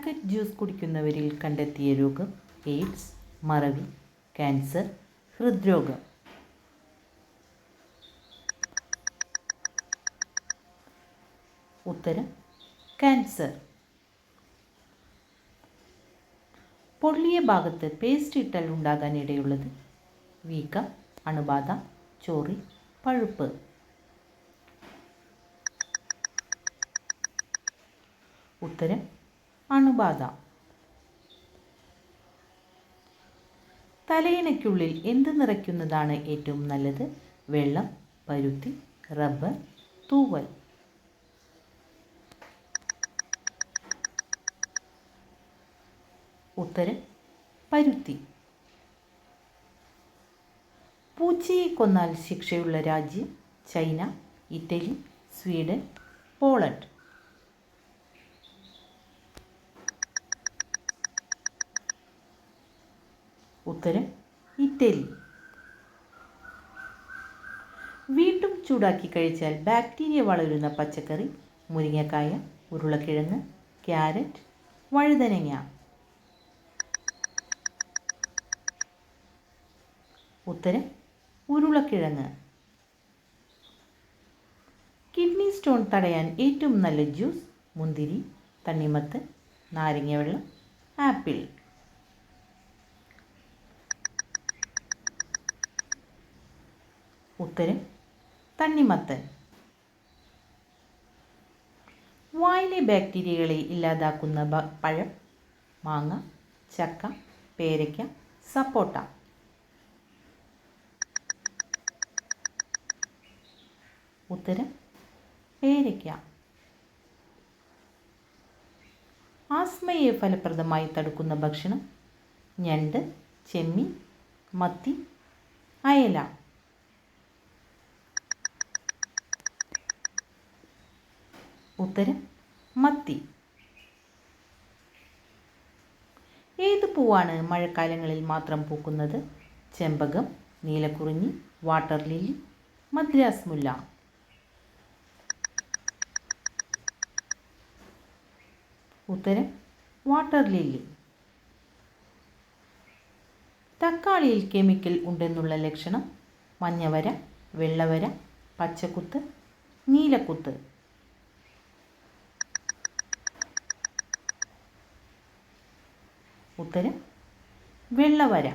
Packet juice കുടിക്കുന്നവരിൽ കണ്ടെത്തിയ രോഗം AIDS മറവി ക്യാൻസർ ഹൃദ്രോഗം. ഉത്തരം ക്യാൻസർ പൊള്ളിയ ഭാഗത്ത് പേസ്റ്റ് ഇട്ടാൽ ഉണ്ടാകാൻ ഇടയുള്ളത് വീക്കം അണുബാധ ചോറി പഴുപ്പ്. ഉത്തരം അണുബാധ. തലയിണയ്ക്കുള്ളിൽ എന്ത് നിറയ്ക്കുന്നതാണ് ഏറ്റവും നല്ലത്? വെള്ളം പരുത്തി റബ്ബർ തൂവൽ. ഉത്തരം പരുത്തി. പൂച്ചയെ കൊന്നാൽ ശിക്ഷയുള്ള രാജ്യം ചൈന ഇറ്റലി സ്വീഡൻ പോളണ്ട്. ഉത്തരം ഇറ്റലി. വീണ്ടും ചൂടാക്കി കഴിച്ചാൽ ബാക്ടീരിയ വളരുന്ന പച്ചക്കറി മുരിങ്ങക്കായ ഉരുളക്കിഴങ്ങ് ക്യാരറ്റ് വഴുതനങ്ങ. ഉത്തരം ഉരുളക്കിഴങ്ങ്. കിഡ്നി സ്റ്റോൺ തടയാൻ ഏറ്റവും നല്ല ജ്യൂസ് മുന്തിരി തണ്ണിമത്ത് നാരങ്ങ വെള്ളം ആപ്പിൾ. ഉത്തരം തണ്ണിമത്തൻ. വായിലെ ബാക്ടീരിയകളെ ഇല്ലാതാക്കുന്ന പഴം മാങ്ങ ചക്ക പേരയ്ക്ക സപ്പോട്ട. ഉത്തരം പേരയ്ക്ക. ആസ്മയെ ഫലപ്രദമായി തടുക്കുന്ന ഭക്ഷണം ഞണ്ട് ചെമ്മീൻ മത്തി അയല. ഉത്തരം മത്തി. ഏത് പൂവാണ് മഴക്കാലങ്ങളിൽ മാത്രം പൂക്കുന്നത്? ചെമ്പകം നീലക്കുറിഞ്ഞി വാട്ടർ ലില്ലി മദ്രാസ് മുല്ല. ഉത്തരം വാട്ടർ ലില്ലി. തക്കാളിയിൽ കെമിക്കൽ ഉണ്ടെന്നുള്ള ലക്ഷണം മഞ്ഞവര വെള്ളവര പച്ചക്കുത്ത് നീലക്കുത്ത്. ഉത്തരം വെള്ളവര.